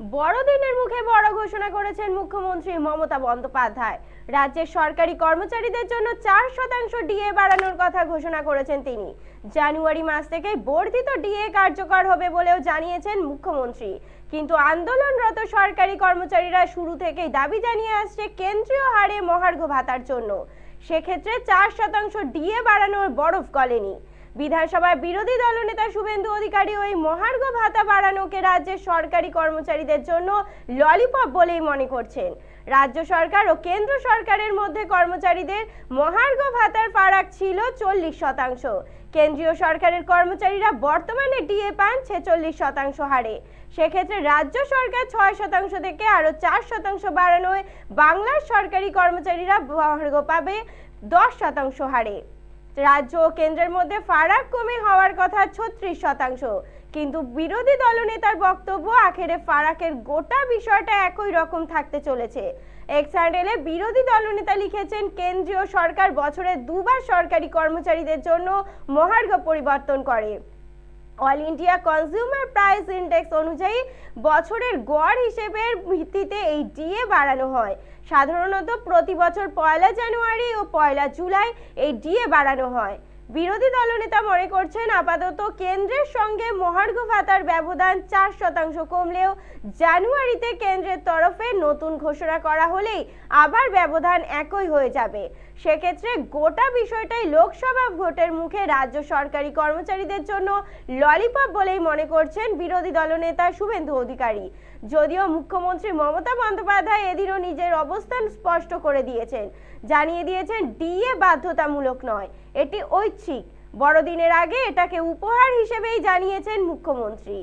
বড়দিনের মুখে বড় ঘোষণা করেছেন মুখ্যমন্ত্রী মমতা বন্দ্যোপাধ্যায়। রাজ্যের সরকারি কর্মচারীদের জন্য চার শতাংশ ডিএ বাড়ানোর কথা ঘোষণা করেছেন তিনি। জানুয়ারি মাস থেকে বর্ধিত ডিএ কার্যকর হবে বলেও জানিয়েছেন মুখ্যমন্ত্রী। কিন্তু আন্দোলনরত সরকারি কর্মচারীরা শুরু থেকেই দাবি জানিয়ে আসছে কেন্দ্রীয় হারে মহার্ঘ ভাতার জন্য। সেক্ষেত্রে চার শতাংশ ডিএ বাড়ানোর বরফ গলেনি। বিধানসভার বিরোধী দলনেতা শুভেন্দু অধিকারী ওই মহার্ঘ ভাতা বাড়ানোকে রাজ্যের সরকারি কর্মচারীদের জন্য ললিপপ বলেই মনে করছেন। রাজ্য সরকার ও কেন্দ্র সরকারের মধ্যে কর্মচারীদের মহার্ঘ ভাতার ফারাক ছিল চল্লিশ শতাংশ। কেন্দ্রীয় সরকারের কর্মচারীরা বর্তমানে ডিএ পান ছেচল্লিশ শতাংশ হারে। সেক্ষেত্রে রাজ্য সরকার ছয় শতাংশ থেকে আরও চার শতাংশ বাড়ানোয় বাংলার সরকারি কর্মচারীরা মহার্ঘ পাবে দশ শতাংশ হারে। রাজ্য ও কেন্দ্রের মধ্যে ফারাক কমে হওয়ার কথা ছত্রিশ শতাংশ। কিন্তু বিরোধী দলনেতার বক্তব্য আখেরে ফারাকের গোটা বিষয়টা একই রকম থাকতে চলেছে। হ্যান্ডেলে বিরোধী দলনেতা লিখেছেন, কেন্দ্রীয় সরকার বছরে দুবার সরকারি কর্মচারীদের জন্য মহার্ঘ পরিবর্তন করে। All India consumer price index অনুযায়ী বছরের গড় হিসেবের ভিত্তিতে এই ডিএ বাড়ানো হয়। সাধারণত প্রতি বছর পয়লা জানুয়ারি ও পয়লা জুলাই এই ডিএ বাড়ানো হয়। বিরোধী দলনেতা মনে করছেন আপাতত কেন্দ্রের সঙ্গে মহার্ঘ ভাতার ব্যবধান চার শতাংশ কমলেও জানুয়ারিতে কেন্দ্রের তরফে নতুন ঘোষণা করা হলেই আবার ব্যবধান একই হয়ে যাবে। সেক্ষেত্রে গোটা বিষয়টাই লোকসভা ভোটের মুখে রাজ্য সরকারি কর্মচারীদের জন্য ললিপপ বলেই মনে করছেন বিরোধী দলনেতা শুভেন্দু অধিকারী। যদিও মুখ্যমন্ত্রী মমতা বন্দ্যোপাধ্যায় এদিনও নিজের অবস্থান স্পষ্ট করে দিয়েছেন। জানিয়ে দিয়েছেন, ডিএ বাধ্যতামূলক নয়, এটি ঐচ্ছিক। বড়দিনের আগে এটাকে উপহার হিসেবেই জানিয়েছেন মুখ্যমন্ত্রী।